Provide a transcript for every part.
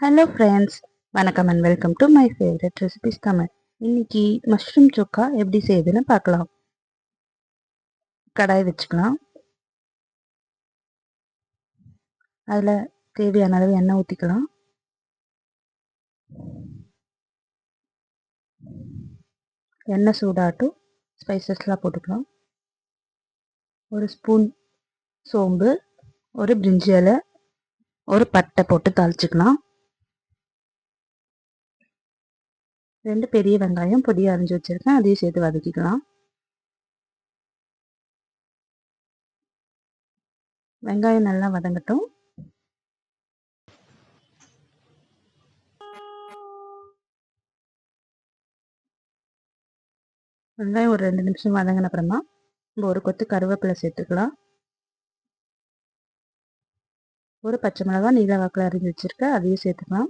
Hello friends வணக்கம் and welcome to my favourite recipes Tamil இன்னைக்கு mushroom சுக்கா எப்படி செய்யுதுன்னு பார்க்கலாம். கடாய் வச்சுக்கலாம். அதில் தேவையான அளவு எண்ணெய் ஊற்றிக்கலாம் எண்ணெய் சூடாட்டும். ஸ்பைசஸ்லாம் போட்டுக்கலாம். ஒரு ஸ்பூன் சோம்பு ஒரு பிரிஞ்சி இலை ஒரு பட்டை போட்டு தாளிச்சுக்கலாம். ரெண்டு பெரிய வெங்காயம் பொடியாக அரிஞ்சு வச்சுருக்கேன். அதையும் சேர்த்து வதக்கிக்கலாம். வெங்காயம் நல்லா வதங்கட்டும். வெங்காயம் ஒரு ரெண்டு நிமிஷம் வதங்கின அப்புறமா நம்ம ஒரு கொத்து கருவேப்பிலை சேர்த்துக்கலாம். ஒரு பச்சை மிளகா நீல வாக்கில் அரிஞ்சு வச்சுருக்கேன் அதையும் சேர்த்துக்கலாம்.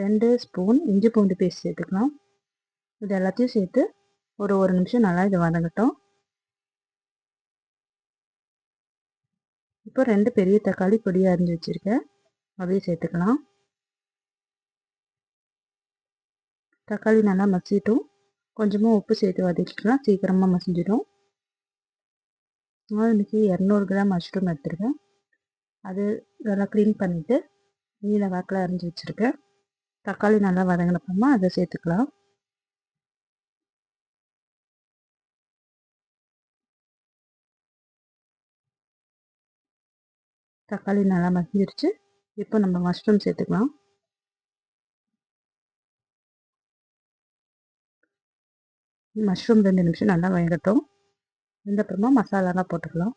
ரெண்டு ஸ்பூன் இஞ்சி பூண்டு பேஸ்ட் சேர்த்துக்கலாம். இது எல்லாத்தையும் சேர்த்து ஒரு ஒரு நிமிஷம் நல்லா இது வதங்கட்டும். இப்போ ரெண்டு பெரிய தக்காளி பொடியாக அரிஞ்சு வச்சுருக்கேன். அதையும் சேர்த்துக்கலாம். தக்காளி நல்லா மசிட்டும் கொஞ்சமாக உப்பு சேர்த்து வதக்கிக்கலாம் சீக்கிரமாக மசிஞ்சிடும். நான் இன்றைக்கி இரநூறு கிராம் மஷ்ரூம் எடுத்துருக்கேன். அது நல்லா க்ளீன் பண்ணிவிட்டு நீல வாக்கில் அரிஞ்சு வச்சுருக்கேன். தக்காளி நல்லா வதங்கினப்பமா அதை சேர்த்துக்கலாம் தக்காளி நல்லா மசிஞ்சிருச்சு இப்போ நம்ம மஷ்ரூம் சேர்த்துக்கலாம் மஷ்ரூம் ரெண்டு நிமிஷம் நல்லா வேகட்டும் வெந்தப்புறமா மசாலாலாம் போட்டுக்கலாம்.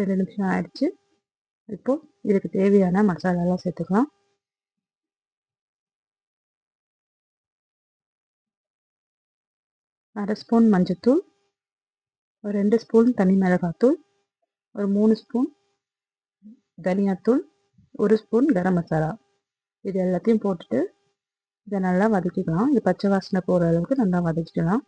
ரெண்டு நிமிஷம் ஆயிடுச்சு. இப்போது இதுக்கு தேவையான மசாலாலாம் சேர்த்துக்கலாம். அரை ஸ்பூன் மஞ்சத்தூள் ஒரு ரெண்டு ஸ்பூன் தனி மிளகாத்தூள் ஒரு மூணு ஸ்பூன் தனியாத்தூள் ஒரு ஸ்பூன் கரம் மசாலா. இது எல்லாத்தையும் போட்டுட்டு இதை நல்லா வதக்கிக்கலாம். இது பச்சை வாசனை போகிற அளவுக்கு நல்லா வதக்கிக்கலாம்.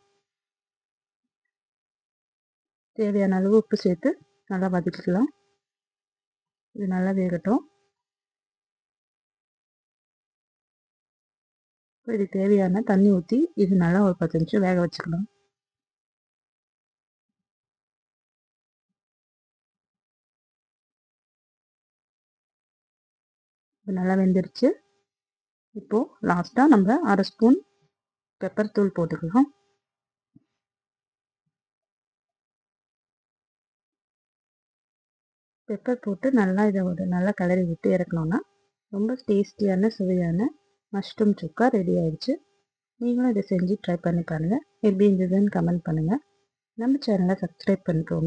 தேவையான அளவு உப்பு சேர்த்து நல்லா வதக்கிக்கலாம். இது நல்லா வேகட்டும். இது தேவையான தண்ணி ஊற்றி இது நல்லா ஒரு பத்து நிமிஷம் வேக வச்சுக்கலாம். இது நல்லா வெந்துருச்சு. இப்போது லாஸ்ட்டாக நம்ம அரை ஸ்பூன் பெப்பர் தூள் போட்டுக்கலாம். பெப்பர் போட்டு நல்லா இதை ஒரு நல்லா கலரி விட்டு இறக்கணுன்னா ரொம்ப டேஸ்டியான சுவையான மஷ்ரூம் சுக்கா ரெடி ஆயிடுச்சு. நீங்களும் இதை செஞ்சு ட்ரை பண்ணி பாருங்கள் எப்படி இருந்ததுன்னு கமெண்ட் பண்ணுங்கள் நம்ம சேனலை சப்ஸ்கிரைப் பண்ணிக்கோங்க.